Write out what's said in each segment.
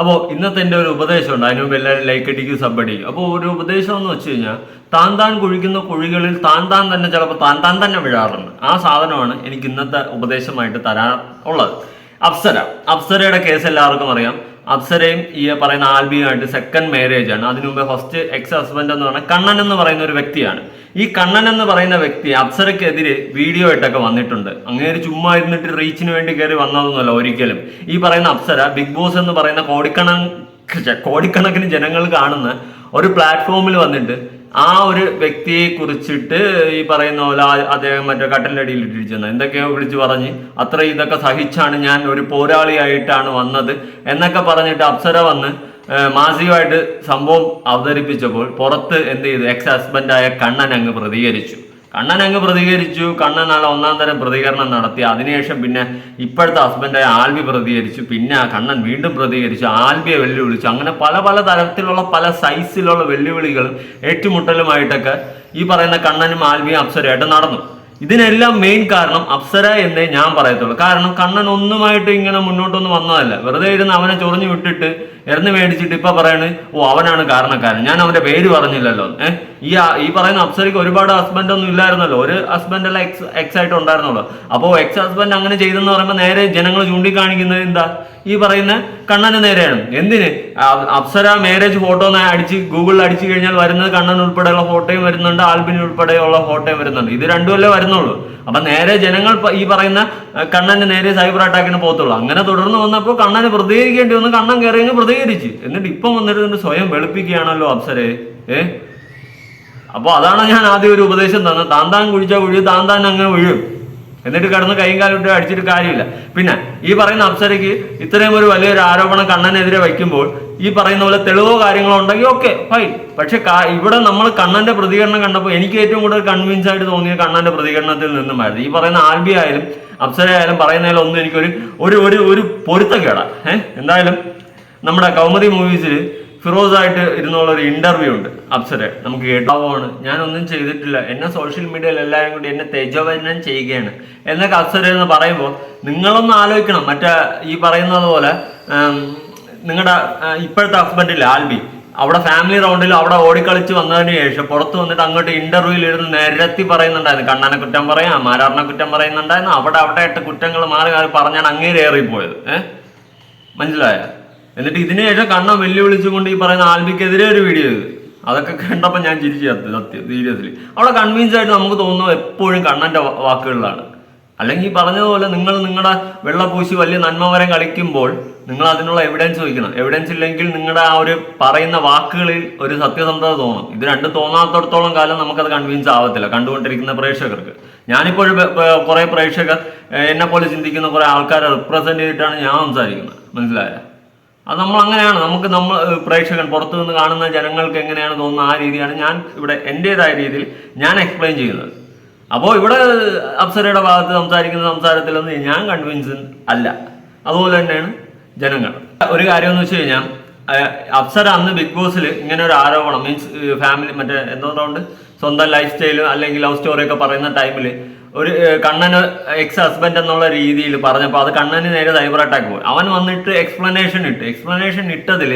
അപ്പോൾ ഇന്നത്തെ എന്റെ ഒരു ഉപദേശമുണ്ട് അതിന് മുമ്പ് എല്ലാവരും ലൈക്ക് അടിക്കും സബ് അടിക്കും അപ്പോൾ ഒരു ഉപദേശം എന്ന് വെച്ച് കഴിഞ്ഞാൽ താൻ താൻ കുഴിക്കുന്ന കുഴികളിൽ താൻ താൻ തന്നെ ചിലപ്പോൾ താൻ താൻ തന്നെ വീഴാറുണ്ട്. ആ സാധനമാണ് എനിക്ക് ഇന്നത്തെ ഉപദേശമായിട്ട് തരാൻ ഉള്ളത്. അപ്സര. അപ്സരയുടെ കേസ് എല്ലാവർക്കും അറിയാം. അപ്സരയും ഈ പറയുന്ന ആൽബിയുമായിട്ട് സെക്കൻഡ് മാരേജ് ആണ്. അതിനു മുമ്പ് ഫസ്റ്റ് എക്സ് ഹസ്ബൻഡ് എന്ന് പറഞ്ഞാൽ കണ്ണൻ എന്ന് പറയുന്ന ഒരു വ്യക്തിയാണ്. ഈ കണ്ണൻ എന്ന് പറയുന്ന വ്യക്തി അപ്സരയ്ക്കെതിരെ വീഡിയോ ആയിട്ടൊക്കെ വന്നിട്ടുണ്ട്. അങ്ങേര് ചുമ്മാ ഇരുന്നിട്ട് റീച്ചിന് വേണ്ടി കയറി വന്നതൊന്നുമല്ല ഒരിക്കലും. ഈ പറയുന്ന അപ്സര ബിഗ് ബോസ് എന്ന് പറയുന്ന കോടിക്കണൻ കോടിക്കണക്കിന് ജനങ്ങൾ കാണുന്ന ഒരു പ്ലാറ്റ്ഫോമിൽ വന്നിട്ട് ആ ഒരു വ്യക്തിയെ കുറിച്ചിട്ട് ഈ പറയുന്ന പോലെ അദ്ദേഹം മറ്റേ കട്ടലിന്റെ അടിയിൽ ഇട്ടിരിച്ചെന്ന് എന്തൊക്കെയോ വിളിച്ചു പറഞ്ഞ് അത്ര ഇതൊക്കെ സഹിച്ചാണ് ഞാൻ ഒരു പോരാളിയായിട്ടാണ് വന്നത് എന്നൊക്കെ പറഞ്ഞിട്ട് അപ്സര വന്ന് മാസികമായിട്ട് സംഭവം അവതരിപ്പിച്ചപ്പോൾ പുറത്ത് എന്ത് ചെയ്തു? എക്സ് ഹസ്ബൻഡായ കണ്ണൻ അങ്ങ് പ്രതികരിച്ചു. കണ്ണൻ അങ്ങ് പ്രതികരിച്ചു. കണ്ണൻ നല്ല ഒന്നാം തരം പ്രതികരണം നടത്തി. അതിനുശേഷം പിന്നെ ഇപ്പോഴത്തെ ഹസ്ബൻഡായ ആൽബി പ്രതികരിച്ചു. പിന്നെ കണ്ണൻ വീണ്ടും പ്രതികരിച്ചു. ആൽബിയെ വെല്ലുവിളിച്ചു. അങ്ങനെ പല പല തരത്തിലുള്ള പല സൈസിലുള്ള വെല്ലുവിളികളും ഏറ്റുമുട്ടലുമായിട്ടൊക്കെ ഈ പറയുന്ന കണ്ണനും ആൽബിയും അപ്സരമായിട്ട് നടന്നു. ഇതിനെല്ലാം മെയിൻ കാരണം അപ്സര എന്നേ ഞാൻ പറയത്തുള്ളൂ. കാരണം കണ്ണൻ ഒന്നുമായിട്ട് ഇങ്ങനെ മുന്നോട്ടൊന്നും വന്നതല്ല. വെറുതെ ഇരുന്ന് അവനെ ചൊറിഞ്ഞു വിട്ടിട്ട് എറിഞ്ഞു മേടിച്ചിട്ട് ഇപ്പൊ പറയാണ് ഓ അവനാണ് കാരണക്കാരൻ. ഞാൻ അവന്റെ പേര് പറഞ്ഞില്ലല്ലോ. ഏഹ് ഈ ഈ പറയുന്ന അപ്സരയ്ക്ക് ഒരുപാട് ഹസ്ബൻഡ് ഒന്നും ഇല്ലായിരുന്നല്ലോ. ഒരു ഹസ്ബൻഡ് അല്ല എക്സ് എക്സ് ആയിട്ട് ഉണ്ടായിരുന്നുള്ളൂ. അപ്പോൾ എക്സ് ഹസ്ബൻഡ് അങ്ങനെ ചെയ്തെന്ന് പറയുമ്പോൾ നേരെ ജനങ്ങൾ ചൂണ്ടിക്കാണിക്കുന്നത് എന്താ? ഈ പറയുന്ന കണ്ണന് നേരെയാണ്. എന്തിന്? അപ്സര മാരേജ് ഫോട്ടോ അടിച്ച് ഗൂഗിളിൽ അടിച്ചു കഴിഞ്ഞാൽ വരുന്നത് കണ്ണൻ ഉൾപ്പെടെയുള്ള ഫോട്ടോയും വരുന്നുണ്ട് ആൽബിൻ ഉൾപ്പെടെയുള്ള ഫോട്ടോയും വരുന്നുണ്ട്. ഇത് രണ്ടുമല്ലേ വരുന്നുള്ളൂ. അപ്പൊ നേരെ ജനങ്ങൾ ഈ പറയുന്ന കണ്ണന്റെ കണ്ണന് നേരെ സൈബർ അറ്റാക്കിന് പോകത്തുള്ളൂ. അങ്ങനെ തുടർന്ന് വന്നപ്പോൾ കണ്ണന് പ്രതികരിക്കേണ്ടി വന്ന്. കണ്ണൻ കയറി അങ്ങ് പ്രതികരിച്ച്. എന്നിട്ട് ഇപ്പം വന്നിട്ട് സ്വയം വെളുപ്പിക്കുകയാണല്ലോ അപ്സരെ. ഏ? അപ്പോൾ അതാണ് ഞാൻ ആദ്യം ഒരു ഉപദേശം തന്നത്. താൻ താൻ കുഴിച്ച കുഴി താൻ താൻ അങ്ങനെ എന്നിട്ട് കിടന്ന് കൈയും കാലും ഇട്ട് അടിച്ചിട്ട് കാര്യമില്ല. പിന്നെ ഈ പറയുന്ന അപ്സരയ്ക്ക് ഇത്രയും ഒരു വലിയൊരു ആരോപണം കണ്ണനെതിരെ വയ്ക്കുമ്പോൾ ഈ പറയുന്ന പോലെ തെളിവോ കാര്യങ്ങളോ ഉണ്ടെങ്കിൽ ഓക്കെ ഫൈൻ പക്ഷെ ഇവിടെ നമ്മൾ കണ്ണന്റെ പ്രതികരണം കണ്ടപ്പോൾ എനിക്ക് ഏറ്റവും കൂടുതൽ കൺവിൻസ് ആയിട്ട് തോന്നിയത് കണ്ണന്റെ പ്രതികരണത്തിൽ നിന്നുമായിരുന്നു. ഈ പറയുന്ന ആൽബി ആയാലും അപ്സര ആയാലും പറയുന്നതിലും ഒന്നും എനിക്കൊരു ഒരു ഒരു ഒരു പൊരുത്തക്കേടാ ഏഹ് എന്തായാലും നമ്മുടെ കൗമുദി മൂവീസിൽ ഫിറോസ് ആയിട്ട് ഇരുന്നുള്ള ഒരു ഇന്റർവ്യൂ ഉണ്ട് അപ്സര. നമുക്ക് കേട്ടാവാണ് ഞാനൊന്നും ചെയ്തിട്ടില്ല. എന്നെ സോഷ്യൽ മീഡിയയിൽ എല്ലാവരും കൂടി എന്നെ തേജോവനം ചെയ്യുകയാണ്. എന്നൊക്കെ അപ്സര എന്ന് പറയുമ്പോൾ നിങ്ങളൊന്ന് ആലോചിക്കണം. മറ്റേ ഈ പറയുന്നത് പോലെ നിങ്ങളുടെ ഇപ്പോഴത്തെ ഹസ്ബൻഡ് ആൽബി അവിടെ ഫാമിലി റൗണ്ടിൽ അവിടെ ഓടിക്കളിച്ച് വന്നതിന് ശേഷം പുറത്ത് വന്നിട്ട് അങ്ങോട്ട് ഇന്റർവ്യൂവിൽ ഇരുന്ന് നിരത്തി പറയുന്നുണ്ടായിരുന്നു. കണ്ണനെ കുറ്റം പറയാം മാരാറിനെ കുറ്റം പറയുന്നുണ്ടായിരുന്നു. അവിടെ അവിടെ ഇട്ട കുറ്റങ്ങൾ മാറി മാറി പറഞ്ഞാണ് അങ്ങേര് ഏറിപ്പോയത്. ഏഹ് മനസ്സിലായ? എന്നിട്ട് ഇതിനു ശേഷം കണ്ണ വെല്ലുവിളിച്ചുകൊണ്ട് ഈ പറയുന്ന ആൽബിക്കെതിരെ ഒരു വീഡിയോ ചെയ്തു അതൊക്കെ കണ്ടപ്പോൾ ഞാൻ ചിരിച്ചു സത്യം സീരിയസ്ലി അവിടെ കൺവിൻസ് ആയിട്ട് നമുക്ക് തോന്നുന്നത് എപ്പോഴും കണ്ണന്റെ വാ- വാക്കുകളിലാണ്. അല്ലെങ്കിൽ ഈ പറഞ്ഞതുപോലെ നിങ്ങൾ നിങ്ങളുടെ വെള്ളപൂശി വലിയ നന്മവരം കളിക്കുമ്പോൾ നിങ്ങൾ അതിനുള്ള എവിഡൻസ് വയ്ക്കണം എവിഡൻസ് ഇല്ലെങ്കിൽ നിങ്ങളുടെ ആ ഒരു പറയുന്ന വാക്കുകളിൽ ഒരു സത്യസന്ധത തോന്നും. ഇത് രണ്ടും തോന്നാത്തടത്തോളം കാലം നമുക്കത് കൺവിൻസ് ആവത്തില്ല കണ്ടുകൊണ്ടിരിക്കുന്ന പ്രേക്ഷകർക്ക്. ഞാനിപ്പോൾ കുറെ പ്രേക്ഷകർ എന്നെ പോലെ ചിന്തിക്കുന്ന കുറെ ആൾക്കാരെ റിപ്രസെന്റ് ചെയ്തിട്ടാണ് ഞാൻ സംസാരിക്കുന്നത്. മനസ്സിലായ? അത് നമ്മൾ അങ്ങനെയാണ് നമുക്ക് നമ്മൾ പ്രേക്ഷകൻ പുറത്തു നിന്ന് കാണുന്ന ജനങ്ങൾക്ക് എങ്ങനെയാണ് തോന്നുന്നത് ആ രീതിയാണ് ഞാൻ ഇവിടെ എന്റെതായ രീതിയിൽ ഞാൻ എക്സ്പ്ലെയിൻ ചെയ്യുന്നത്. അപ്പോൾ ഇവിടെ അപ്സരയുടെ ഭാഗത്ത് സംസാരിക്കുന്ന സംസാരത്തിലൊന്നും ഞാൻ കൺവിൻസ് അല്ല. അതുപോലെ തന്നെയാണ് ജനങ്ങൾ. ഒരു കാര്യം എന്ന് വെച്ച് കഴിഞ്ഞാൽ അപ്സര അന്ന് ബിഗ് ബോസിൽ ഇങ്ങനെ ഒരു ആരോപണം മീൻസ് ഫാമിലി മറ്റേ എന്തോന്നുണ്ട് സ്വന്തം ലൈഫ് സ്റ്റൈലും അല്ലെങ്കിൽ ലവ് സ്റ്റോറി ഒക്കെ പറയുന്ന ടൈമിൽ ഒരു കണ്ണന് എക്സ് ഹസ്ബൻഡ് എന്നുള്ള രീതിയിൽ പറഞ്ഞപ്പോൾ അത് കണ്ണന് നേരെ സൈബർ അറ്റാക്ക് പോയി. അവൻ വന്നിട്ട് എക്സ്പ്ലനേഷൻ ഇട്ട് എക്സ്പ്ലനേഷൻ ഇട്ടതിൽ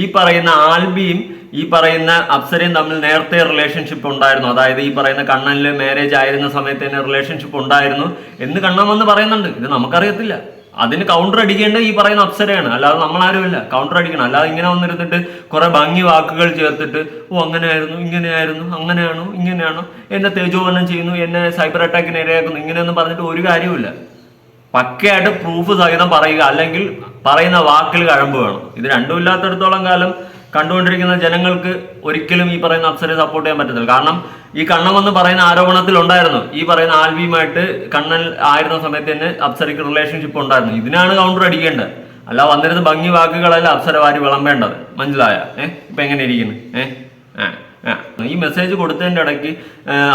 ഈ പറയുന്ന ആൽബിയും ഈ പറയുന്ന അപ്സരയും തമ്മിൽ നേരത്തെ റിലേഷൻഷിപ്പ് ഉണ്ടായിരുന്നു. അതായത് ഈ പറയുന്ന കണ്ണനിൽ മാരേജ് ആയിരുന്ന സമയത്ത് തന്നെ റിലേഷൻഷിപ്പ് ഉണ്ടായിരുന്നു എന്ന് കണ്ണൻ വന്ന് പറയുന്നുണ്ട്. ഇത് നമുക്കറിയത്തില്ല. അതിന് കൗണ്ടർ അടിക്കേണ്ട ഈ പറയുന്ന അപ്സരയാണ്. അല്ലാതെ നമ്മൾ നമ്മളാരുമില്ല. കൗണ്ടർ അടിക്കണം. അല്ലാതെ ഇങ്ങനെ വന്നിരുന്നിട്ട് കുറെ ഭംഗി വാക്കുകൾ ചേർത്തിട്ട് ഓ അങ്ങനെയായിരുന്നു ഇങ്ങനെയായിരുന്നു അങ്ങനെയാണോ ഇങ്ങനെയാണോ എന്നെ തേജോവനം ചെയ്യുന്നു എന്നെ സൈബർ അറ്റാക്കിന് ഇരയാക്കുന്നു ഇങ്ങനെയൊന്നും പറഞ്ഞിട്ട് ഒരു കാര്യമില്ല പക്കയായിട്ട് പ്രൂഫ് സഹിതം പറയുക. അല്ലെങ്കിൽ പറയുന്ന വാക്കിൽ കഴമ്പ് വേണം. ഇത് രണ്ടും ഇല്ലാത്തടത്തോളം കാലം കണ്ടുകൊണ്ടിരിക്കുന്ന ജനങ്ങൾക്ക് ഒരിക്കലും ഈ പറയുന്ന അപ്സരെ സപ്പോർട്ട് ചെയ്യാൻ പറ്റത്തില്ല. കാരണം ഈ കണ്ണം എന്ന് പറയുന്ന ആരോപണത്തിൽ ഉണ്ടായിരുന്നു. ഈ പറയുന്ന ആൽവിയുമായിട്ട് കണ്ണൻ ആയിരുന്ന സമയത്ത് തന്നെ അപ്സരയ്ക്ക് റിലേഷൻഷിപ്പ് ഉണ്ടായിരുന്നു. ഇതിനാണ് കൗണ്ടർ അടിക്കേണ്ടത്. അല്ല വന്നിരുന്ന ഭംഗി വാക്കുകളല്ല അപ്സര വാരി വിളമ്പേണ്ടത്. മനസ്സിലായ? ഏഹ് ഇപ്പൊ എങ്ങനെ ഇരിക്കുന്നു? ഏഹ്. ഈ മെസ്സേജ് കൊടുത്തതിന്റെ ഇടയ്ക്ക്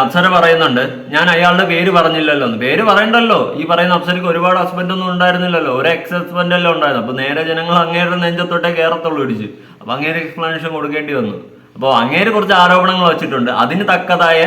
അപ്സര പറയുന്നുണ്ട് ഞാൻ അയാളുടെ പേര് പറഞ്ഞില്ലല്ലോ എന്ന്. പേര് പറയണ്ടല്ലോ. ഈ പറയുന്ന അപ്സരയ്ക്ക് ഒരുപാട് ഹസ്ബൻഡ് ഒന്നും ഉണ്ടായിരുന്നില്ലല്ലോ. ഒരു എക്സ് ഹസ്ബൻഡ് അല്ലേ ഉണ്ടായിരുന്നു അപ്പൊ നേരെ ജനങ്ങൾ അങ്ങേരുടെ നെഞ്ചത്തോട്ടേ കയറത്തുള്ളൂ ഇടിച്ച്. അപ്പൊ അങ്ങേരെ എക്സ്പ്ലനേഷൻ കൊടുക്കേണ്ടി വന്നു. അപ്പോൾ അങ്ങേര് കുറച്ച് ആരോപണങ്ങൾ വെച്ചിട്ടുണ്ട്. അതിന് തക്കതായ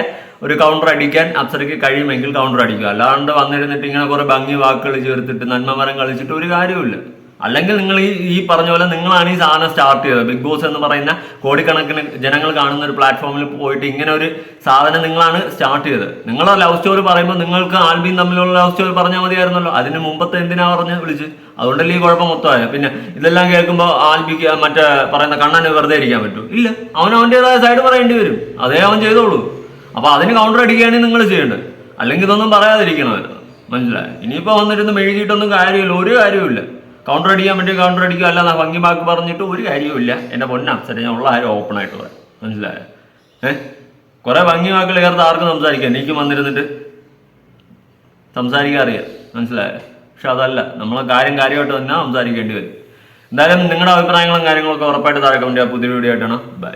ഒരു കൗണ്ടർ അടിക്കാൻ അപ്സരയ്ക്ക് കഴിയുമെങ്കിൽ കൗണ്ടർ അടിക്കുക. അല്ലാണ്ട് വന്നിരുന്നിട്ട് ഇങ്ങനെ കുറെ ഭംഗി വാക്കുകൾ ചേർത്തിട്ട് നന്മമരം കളിച്ചിട്ട് ഒരു കാര്യമില്ല അല്ലെങ്കിൽ നിങ്ങൾ ഈ ഈ പറഞ്ഞ പോലെ നിങ്ങളാണ് ഈ സാധനം സ്റ്റാർട്ട് ചെയ്തത്. ബിഗ് ബോസ് എന്ന് പറയുന്ന കോടിക്കണക്കിന് ജനങ്ങൾ കാണുന്ന ഒരു പ്ലാറ്റ്ഫോമിൽ പോയിട്ട് ഇങ്ങനെ ഒരു സാധനം നിങ്ങളാണ് സ്റ്റാർട്ട് ചെയ്തത്. നിങ്ങളെ ലവ് സ്റ്റോറി പറയുമ്പോൾ നിങ്ങൾക്ക് ആൽബിയും തമ്മിലുള്ള ലവ് സ്റ്റോറി പറഞ്ഞാൽ മതിയായിരുന്നല്ലോ. അതിന് മുമ്പത്തെ എന്തിനാ പറഞ്ഞ് വിളിച്ച്? അതുകൊണ്ടല്ലേ ഈ കുഴപ്പം മൊത്തമായ. പിന്നെ ഇതെല്ലാം കേൾക്കുമ്പോൾ ആൽബിക്ക് മറ്റേ പറയുന്ന കണ്ണന് വെറുതെ ഇരിക്കാൻ പറ്റും. ഇല്ല. അവൻ അവന്റെതായ സൈഡ് പറയേണ്ടി വരും. അതേ അവൻ ചെയ്തോളൂ. അപ്പൊ അതിന് കൗണ്ടർ അടിക്കുകയാണ് നിങ്ങൾ ചെയ്യേണ്ടത്. അല്ലെങ്കിൽ ഇതൊന്നും പറയാതിരിക്കണമല്ലോ മനസ്സിലായി? ഇനിയിപ്പോ വന്നിരുന്ന് മെഴുകിയിട്ടൊന്നും കാര്യമില്ല. ഒരു കാര്യമില്ല കൗണ്ടർ അടിക്കാൻ വേണ്ടി കൗണ്ടർ അടിക്കുക അല്ല ഭംഗി ബാക്ക് പറഞ്ഞിട്ട് ഒരു കാര്യവുമില്ല. എന്റെ പൊന്നപ്സര ഞാൻ ഉള്ള ആരും ഓപ്പൺ ആയിട്ട് പറയാം മനസ്സിലായോ? ഏഹ് കുറെ ഭംഗി വാക്കുകൾ ചേർത്ത് ആർക്കും സംസാരിക്കാം എനിക്ക് വന്നിരുന്നിട്ട് സംസാരിക്കാൻ അറിയാം. മനസ്സിലായോ? പക്ഷെ അതല്ല. നമ്മൾ കാര്യം കാര്യമായിട്ട് തന്നെ സംസാരിക്കേണ്ടി വരും. എന്തായാലും നിങ്ങളുടെ അഭിപ്രായങ്ങളും കാര്യങ്ങളൊക്കെ ഉറപ്പായിട്ട് താഴെ കമന്റ് പുതിയ വീഡിയോ ആയിട്ടാണ് ബൈ